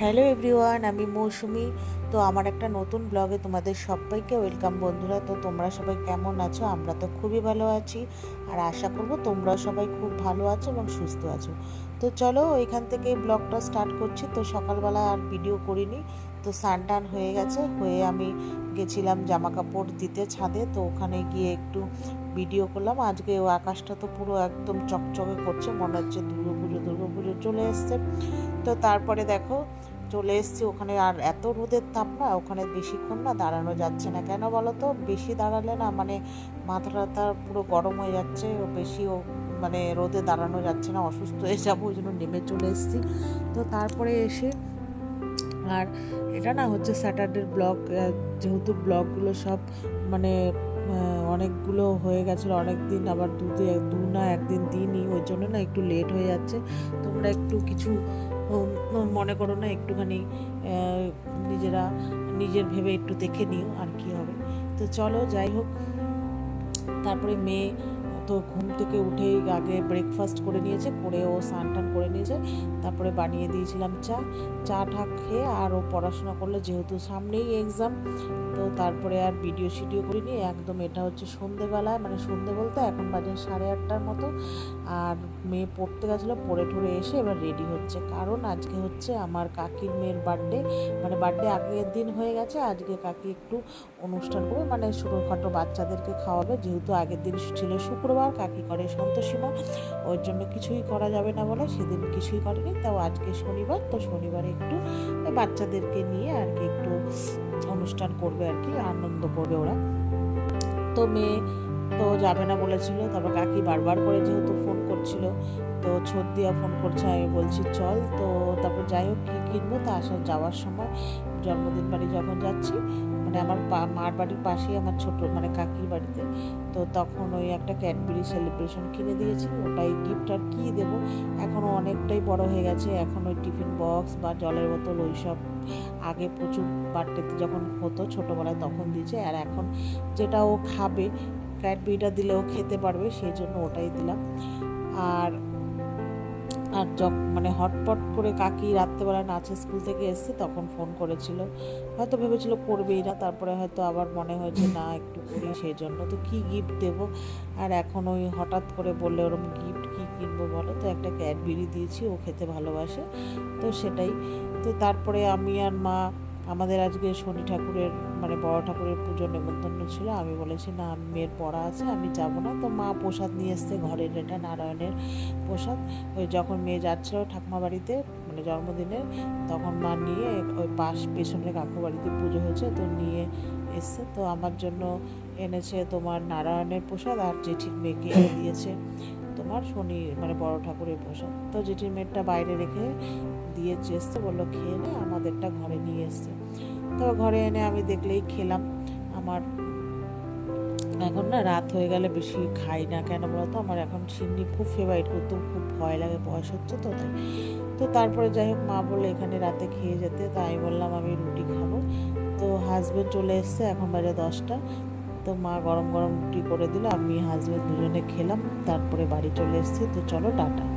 Hello everyone, আমি মৌসুমি। তো আমার একটা নতুন ব্লগে তোমাদের সবাইকে ওয়েলকাম বন্ধুরা। তো তোমরা সবাই কেমন আছো? আমরা তো খুবই ভালো আছি। আর আশা করব তোমরা সবাই খুব ভালো আছো এবং সুস্থ আছো। তো চলো এখান থেকে ব্লগটা স্টার্ট করছি। তো সকালবেলা আর ভিডিও করিনি। তো স্নান টান হয়ে গেছে। হয়ে আমি গেছিলাম জামা কাপড় দিতে ছাদে। তো ওখানে গিয়ে একটু ভিডিও করলাম। আজকে ও আকাশটা তো পুরো একদম চকচকে করছে। মনে হচ্ছে দুর্গা পুজো দুর্গা পুজো চলে এসছে। তো তারপরে দেখো চলে এসছি। ওখানে আর এত রোদের তাপ না, ওখানে বেশিক্ষণ না দাঁড়ানো যাচ্ছে না। কেন বলো তো? বেশি দাঁড়ালে না মানে মাথা টাথা পুরো গরম হয়ে যাচ্ছে বেশি ও মানে রোদে দাঁড়ানো যাচ্ছে না, অসুস্থ হয়ে যাব, ওই জন্য নেমে চলে এসেছি। তো তারপরে এসে আর এটা না হচ্ছে স্যাটারডের ব্লগ যেহেতু ব্লগগুলো সব মানে অনেকগুলো হয়ে গেছিল অনেক দিন আবার দু দে- না, একদিন দিনই ওই জন্য না একটু লেট হয়ে যাচ্ছে। তোমরা একটু কিছু মনে করো না, একটুখানি নিজেরা, নিজের ভেবে একটু দেখে নিও আর কি হবে। তো চলো, যাই হোক। তারপরে মেয়ে তো ঘুম থেকে উঠেই আগে ব্রেকফাস্ট করে নিয়েছে, করে ও স্নান টান করে নিয়েছে। তারপরে বানিয়ে দিয়েছিলাম চা। চা টা খেয়ে আর ও পড়াশোনা করল যেহেতু সামনেই এক্সাম তো তারপরে আর ভিডিও শিডিও করিনি। একদম এটা হচ্ছে সন্ধেবেলায় মানে সন্ধে বলতে এখন বাজে সাড়ে আটটার মতো। আর মেয়ে পড়তে গেছিল, পড়ে ঠরে এসে এবার রেডি হচ্ছে। কারণ আজকে হচ্ছে আমার কাকির মেয়ের বার্থডে মানে বার্থডে আগের দিন হয়ে গেছে। আজকে কাকি একটু অনুষ্ঠান করবে মানে ছোটোখাটো বাচ্চাদেরকে খাওয়াবে। যেহেতু আগের দিন ছিল শুক্রবার কাকি করে সন্তোষীমা। ওর জন্য কিছুই করা যাবে না বলে সেদিন কিছুই করেনি। তাও আজকে শনিবার, তো শনিবারে একটু বাচ্চাদেরকে নিয়ে আর কি একটু অনুষ্ঠান করবে আর কি, আনন্দ করবে ওরা। তো মেয়ে তো যাবে না বলেছিল, তারপর কাকি বারবার করে যেহেতু ফোন করছিল, তো ছোট দিয়া ফোন করছে, আমি বলছি, চল। তো তারপর যাই হোক, কী কিনবো? তা আসার যাওয়ার সময়, জন্মদিন বাড়ি যখন যাচ্ছি মানে আমার মার বাড়ির পাশেই আমার ছোট মানে কাকির বাড়িতে। তো তখন ওই একটা ক্যাডবেরি সেলিব্রেশন কিনে দিয়েছি, ওটাই গিফট আর কী দেবো? এখনও অনেকটাই বড় হয়ে গেছে। এখন ওই টিফিন বক্স বা জলের বোতল ওই সব আগে প্রচুর বার্থডেতে যখন হতো ছোটোবেলায় তখন দিয়েছে। আর এখন যেটা ও খাবে ক্যাডবেরিটা দিলে ও খেতে পারবে, সেই জন্য ওটাই দিলাম। আর আর যখন মানে হটপট করে কাকি রাত্রেবেলা নাচে স্কুল থেকে এসছে তখন ফোন করেছিল। হয়তো ভেবেছিল করবেই না, তারপরে হয়তো আবার মনে হয়েছে, না, একটু করি সেই জন্য। তো কি গিফট দেবো? আর এখন ওই হঠাৎ করে বললে ওরম গিফট কি কিনবো বলো? তো একটা ক্যাডবেরি দিয়েছি, ও খেতে ভালোবাসে, তো সেটাই। তো তারপরে আমি আর মা আমাদের আজকে শনি ঠাকুরের মানে বড় ঠাকুরের পুজো নেমন্তন্ন ছিল। আমি বলেছি, না, আমি মেয়ের পড়া আছে, আমি যাব না। তো মা প্রসাদ নিয়ে এসছে ঘরের, এটা নারায়ণের প্রসাদ। ওই যখন মেয়ে যাচ্ছিল ঠাকুমা বাড়িতে মানে জন্মদিনে, তখন মা নিয়ে ওই পাশ পেছনের কাকু বাড়িতে পুজো হয়েছে, তো নিয়ে এসছে। তো আমার জন্য এনেছে তোমার নারায়ণের প্রসাদ আর জেঠির মেয়েকে দিয়েছে তোমার শনি মানে বড় ঠাকুরের প্রসাদ। তো জেঠির মেয়েরটা বাইরে রেখে দিয়ে এসছে বলল, খেয়ে নে, আমাদেরটা ঘরে নিয়ে এসছে। তো ঘরে এনে আমি দেখলেই খেলাম। আমার এখন না রাত হয়ে গেলে বেশি খাই না। কেন বলতো? আমার এখন সিন্নি খুব ফেভারিট করতে খুব ভয় লাগে, বয়স হচ্ছে তো তাই। তো তারপরে যাই হোক, মা বলল, এখানে রাতে খেয়ে যেতে। তাই বললাম, আমি রুটি খাব। তো হাজবেন্ড চলে এসছে, এখন বাজে দশটা। তো মা গরম গরম রুটি করে দিল, আমি হাজবেন্ড দুজনে খেলাম। তারপরে বাড়ি চলে এসেছি। তো চলো টাটা।